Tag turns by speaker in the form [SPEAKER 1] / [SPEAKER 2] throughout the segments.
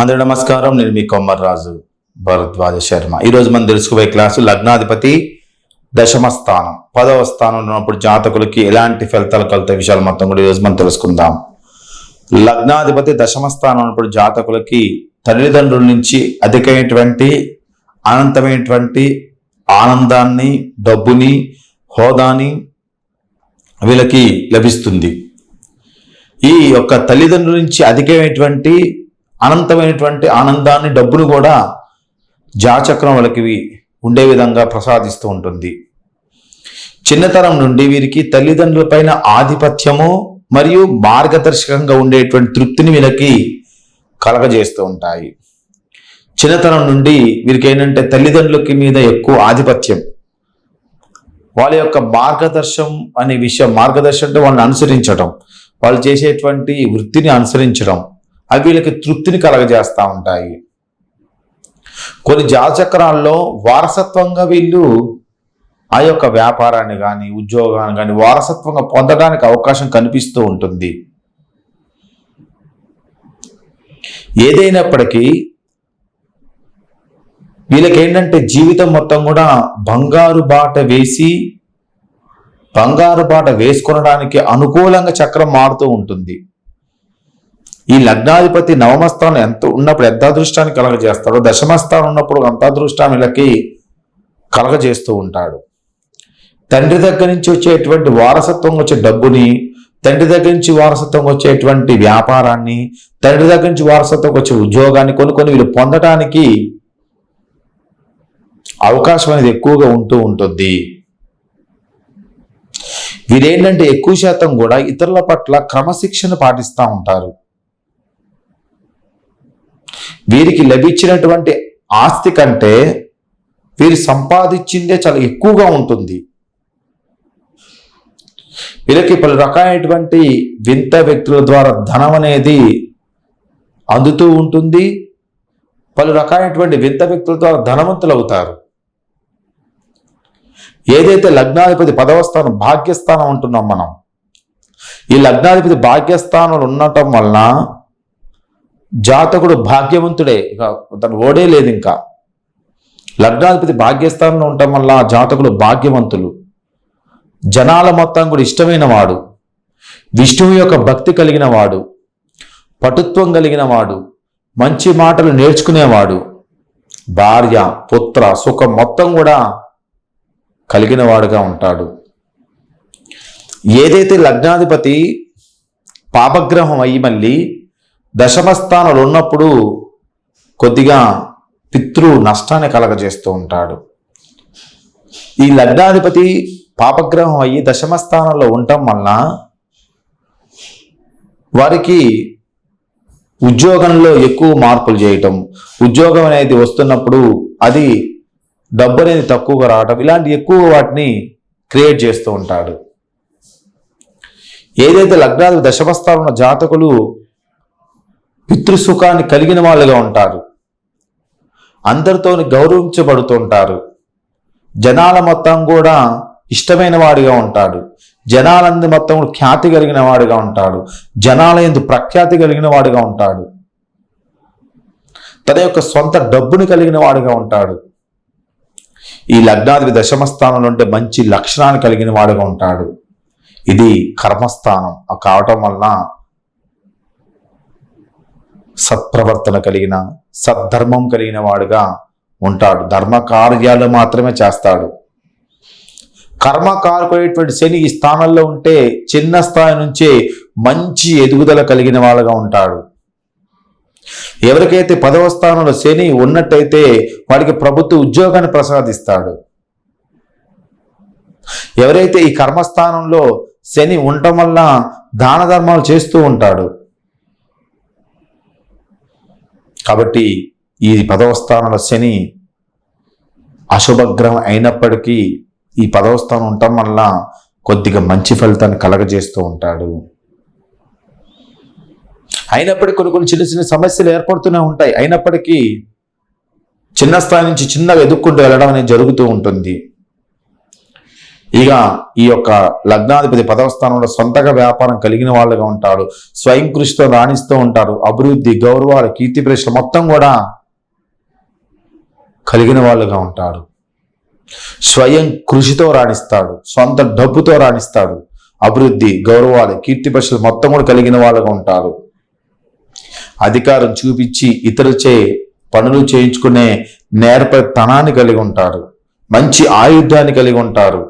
[SPEAKER 1] అందరూ నమస్కారం. నేను మీ కొమ్మర్రాజు భరద్వాజ శర్మ. ఈరోజు మనం తెలుసుకోబోయే క్లాసు లగ్నాధిపతి దశమ స్థానం. పదవ స్థానంలో ఉన్నప్పుడు జాతకులకి ఎలాంటి ఫలితాలు కలుగుతాయి విషయాలు మొత్తం కూడా ఈరోజు మనం తెలుసుకుందాం. లగ్నాధిపతి దశమ స్థానం ఉన్నప్పుడు జాతకులకి తల్లిదండ్రుల నుంచి అధికమైనటువంటి అనంతమైనటువంటి ఆనందాన్ని డబ్బుని హోదాని వీళ్ళకి లభిస్తుంది. ఈ యొక్క తల్లిదండ్రుల నుంచి అధికమైనటువంటి అనంతమైనటువంటి ఆనందాన్ని డబ్బును కూడా జాచక్రం వాళ్ళకి ఉండే విధంగా ప్రసాదిస్తూ ఉంటుంది. చిన్నతనం నుండి వీరికి తల్లిదండ్రులపైన ఆధిపత్యము మరియు మార్గదర్శకంగా ఉండేటువంటి తృప్తిని వీళ్ళకి కలగజేస్తూ ఉంటాయి. చిన్నతనం నుండి వీరికి ఏంటంటే తల్లిదండ్రులకి మీద ఎక్కువ ఆధిపత్యం. వాళ్ళ యొక్క మార్గదర్శం అనే విషయం మార్గదర్శనం అంటే వాళ్ళని అనుసరించడం వాళ్ళు చేసేటువంటి వృత్తిని అనుసరించడం అవి వీళ్ళకి తృప్తిని కలగజేస్తూ ఉంటాయి. కొన్ని జాతచక్రాల్లో వారసత్వంగా వీళ్ళు ఆ యొక్క వ్యాపారాన్ని కానీ ఉద్యోగాన్ని కానీ వారసత్వంగా పొందడానికి అవకాశం కనిపిస్తూ ఉంటుంది. ఏదైనప్పటికీ వీళ్ళకి ఏంటంటే జీవితం మొత్తం కూడా బంగారు బాట వేసి బంగారు బాట వేసుకొనడానికి అనుకూలంగా చక్రం మారుతూ ఉంటుంది. ఈ లగ్నాధిపతి నవమ స్థానం ఎంత ఉన్నప్పుడు ఎంత అదృష్టాన్ని కలగజేస్తాడో దశమ స్థానం ఉన్నప్పుడు అంత అదృష్టాన్ని వీళ్ళకి కలగజేస్తూ ఉంటాడు. తండ్రి దగ్గర నుంచి వచ్చేటువంటి వారసత్వం వచ్చే డబ్బుని తండ్రి దగ్గర నుంచి వారసత్వం వచ్చేటువంటి వ్యాపారాన్ని తండ్రి దగ్గర నుంచి వారసత్వం వచ్చే ఉద్యోగాన్ని కొన్ని కొన్ని వీళ్ళు పొందటానికి అవకాశం అనేది ఎక్కువగా ఉంటూ ఉంటుంది. వీరేంటంటే ఎక్కువ శాతం కూడా ఇతరుల పట్ల క్రమశిక్షణ పాటిస్తూ ఉంటారు. వీరికి లభించినటువంటి ఆస్తి కంటే వీరు సంపాదించిందే చాలా ఎక్కువగా ఉంటుంది. వీళ్ళకి పలు రకాలైనటువంటి వింత వ్యక్తుల ద్వారా ధనం అనేది అందుతూ ఉంటుంది. పలు రకాలైనటువంటి వింత వ్యక్తుల ద్వారా ధనవంతులు అవుతారు. ఏదైతే లగ్నాధిపతి పదవ స్థానం భాగ్యస్థానం అంటున్నాం మనం ఈ లగ్నాధిపతి భాగ్యస్థానంలో ఉండటం వలన జాతకుడు భాగ్యవంతుడే. ఇక తను ఓడే లేదు ఇంకా. లగ్నాధిపతి భాగ్యస్థానంలో ఉండటం వల్ల జాతకుడు భాగ్యవంతులు. జనాల మొత్తం కూడా ఇష్టమైన వాడు. విష్ణువు యొక్క భక్తి కలిగిన వాడు. పటుత్వం కలిగిన వాడు. మంచి మాటలు నేర్చుకునేవాడు. భార్య పుత్ర సుఖం మొత్తం కూడా కలిగిన వాడుగా ఉంటాడు. ఏదైతే లగ్నాధిపతి పాపగ్రహం అయ్యి మళ్ళీ దశమస్థానంలో ఉన్నప్పుడు కొద్దిగా పితృ నష్టాన్ని కలగజేస్తూ ఉంటాడు. ఈ లగ్నాధిపతి పాపగ్రహం అయ్యి దశమస్థానంలో ఉండటం వలన వారికి ఉద్యోగంలో ఎక్కువ మార్పులు చేయటం ఉద్యోగం అనేది వస్తున్నప్పుడు అది డబ్బు అనేది తక్కువగా రావటం ఇలాంటి ఎక్కువ వాటిని క్రియేట్ చేస్తూ ఉంటాడు. ఏదైతే లగ్నాలు దశమస్థానంలో ఉన్న జాతకులు పితృసుఖాన్ని కలిగిన వాళ్ళుగా ఉంటారు. అందరితో గౌరవించబడుతుంటారు. జనాల మొత్తం కూడా ఇష్టమైన వాడిగా ఉంటాడు. జనాలందు మొత్తం ఖ్యాతి కలిగిన వాడిగా ఉంటాడు. జనాల ఎందు ప్రఖ్యాతి కలిగిన వాడిగా ఉంటాడు. తన యొక్క సొంత డబ్బుని కలిగిన వాడిగా ఉంటాడు. ఈ లగ్నాధిపతి దశమ స్థానంలో ఉంటే మంచి లక్షణాన్ని కలిగిన వాడుగా ఉంటాడు. ఇది కర్మస్థానం. కావటం వలన సత్ప్రవర్తన కలిగిన సద్ధర్మం కలిగిన వాడుగా ఉంటాడు. ధర్మ కార్యాలు మాత్రమే చేస్తాడు. కర్మకారకుడైనటువంటి శని ఈ స్థానంలో ఉంటే చిన్న స్థాయి నుంచే మంచి ఎదుగుదల కలిగిన వాళ్ళగా ఉంటాడు. ఎవరికైతే పదవ స్థానంలో శని ఉన్నట్టయితే వాడికి ప్రభుత్వ ఉద్యోగాన్ని ప్రసాదిస్తాడు. ఎవరైతే ఈ కర్మస్థానంలో శని ఉండటం వల్ల దాన ధర్మాలు చేస్తూ ఉంటాడు కాబట్టి ఈ పదవ స్థానంలో శని అశుభగ్రహం అయినప్పటికీ ఈ పదవ స్థానం ఉండటం వల్ల కొద్దిగా మంచి ఫలితాన్ని కలగజేస్తూ ఉంటాడు. అయినప్పటికీ కొన్ని కొన్ని చిన్న చిన్న సమస్యలు ఏర్పడుతూనే ఉంటాయి. అయినప్పటికీ చిన్న స్థాయి నుంచి చిన్నగా ఎదుక్కుంటూ వెళ్ళడం అనేది జరుగుతూ ఉంటుంది. ఇక ఈ యొక్క లగ్నాధిపతి పదవ స్థానంలో సొంతగా వ్యాపారం కలిగిన వాళ్ళుగా ఉంటాడు. స్వయం కృషితో రాణిస్తూ ఉంటారు. అభివృద్ధి గౌరవాలు కీర్తి ప్రశ్నలు మొత్తం కూడా కలిగిన వాళ్ళుగా ఉంటాడు. స్వయం కృషితో రాణిస్తాడు. సొంత డబ్బుతో రాణిస్తాడు. అభివృద్ధి గౌరవాలు కీర్తి ప్రశ్నలు మొత్తం కూడా కలిగిన వాళ్ళుగా ఉంటారు. అధికారం చూపించి ఇతరులచే పనులు చేయించుకునే నేర్పతనాన్ని కలిగి ఉంటారు. మంచి ఆయుధాన్ని కలిగి ఉంటారు.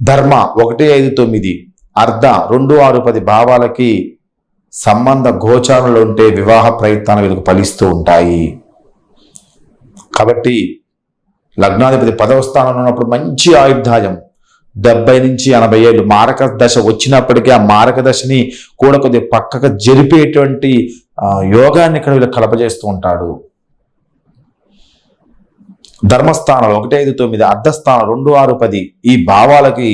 [SPEAKER 1] ధర్మ ఒకటి ఐదు తొమ్మిది అర్ధ రెండు ఆరు పది భావాలకి సంబంధ గోచారంలో ఉంటే వివాహ ప్రయత్నాలు వీళ్ళకు ఫలిస్తూ ఉంటాయి. కాబట్టి లగ్నాధిపతి పదవ స్థానంలో ఉన్నప్పుడు మంచి ఆయుర్దాయం డెబ్బై నుంచి ఎనభై ఏళ్ళు మారక దశ వచ్చినప్పటికీ ఆ మారక దశని కూడా కొద్దిగా పక్కకు జరిపేటువంటి యోగాన్ని ఇక్కడ వీళ్ళు కలపజేస్తూ ఉంటాడు. ధర్మస్థానాలు ఒకటి ఐదు తొమ్మిది అర్ధస్థానం రెండు ఆరు పది ఈ భావాలకి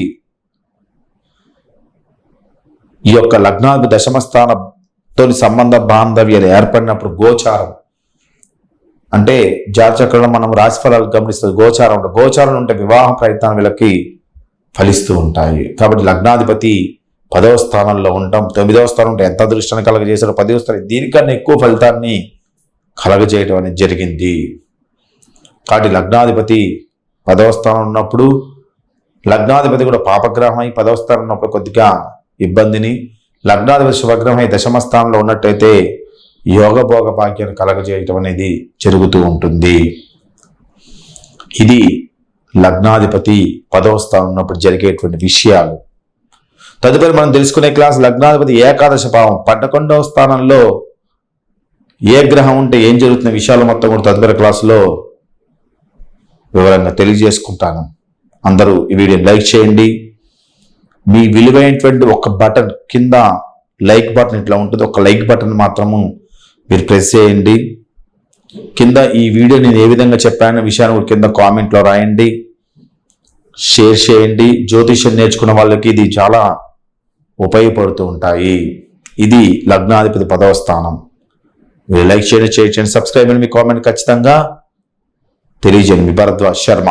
[SPEAKER 1] ఈ యొక్క లగ్నాది దశమస్థానంతో సంబంధ బాంధవ్యాలు ఏర్పడినప్పుడు గోచారం. అంటే జాతచక్రంలో మనం రాశి ఫలాలు గమనిస్తుంది గోచారం గోచారం ఉంటే వివాహ ప్రయత్నాలు వీళ్ళకి ఫలిస్తూ ఉంటాయి. కాబట్టి లగ్నాధిపతి పదవ స్థానంలో ఉంటాం తొమ్మిదవ స్థానం ఉంటే ఎంత అదృష్టాన్ని కలగజేశారో పదవ స్థానం దీనికన్నా ఎక్కువ ఫలితాన్ని కలగజేయడం అనేది జరిగింది. కాబట్టి లగ్నాధిపతి పదవ స్థానం ఉన్నప్పుడు లగ్నాధిపతి కూడా పాపగ్రహం అయి పదవ స్థానం ఉన్నప్పుడు కొద్దిగా ఇబ్బందిని లగ్నాధిపతి శుభగ్రహం అయి దశమ స్థానంలో ఉన్నట్టయితే యోగభోగ భాగ్యాన్ని కలగజేయటం అనేది జరుగుతూ ఉంటుంది. ఇది లగ్నాధిపతి పదవ స్థానం ఉన్నప్పుడు జరిగేటువంటి విషయాలు. తదుపరి మనం తెలుసుకునే క్లాస్ లగ్నాధిపతి ఏకాదశ భావం పదకొండవ స్థానంలో ఏ గ్రహం ఉంటే ఏం జరుగుతున్న విషయాలు మొత్తం కూడా తదుపరి క్లాసులో వివరంగా తెలియజేసుకుంటాను. అందరూ ఈ వీడియోని లైక్ చేయండి. మీ విలువైనటువంటి ఒక బటన్ కింద లైక్ బటన్ ఇట్లా ఉంటుంది. ఒక లైక్ బటన్ మాత్రము మీరు ప్రెస్ చేయండి. కింద ఈ వీడియో నేను ఏ విధంగా చెప్పాను విషయాన్ని కూడా కింద కామెంట్లో రాయండి. షేర్ చేయండి. జ్యోతిష్యం నేర్చుకున్న వాళ్ళకి ఇది చాలా ఉపయోగపడుతూ ఉంటాయి. ఇది లగ్నాధిపతి పదవ స్థానం. మీరు లైక్ చేయండి షేర్ చేయండి సబ్స్క్రైబ్ చేయండి. మీ కామెంట్ ఖచ్చితంగా తెలియజేయండి. భరద్వాజ్ శర్మ.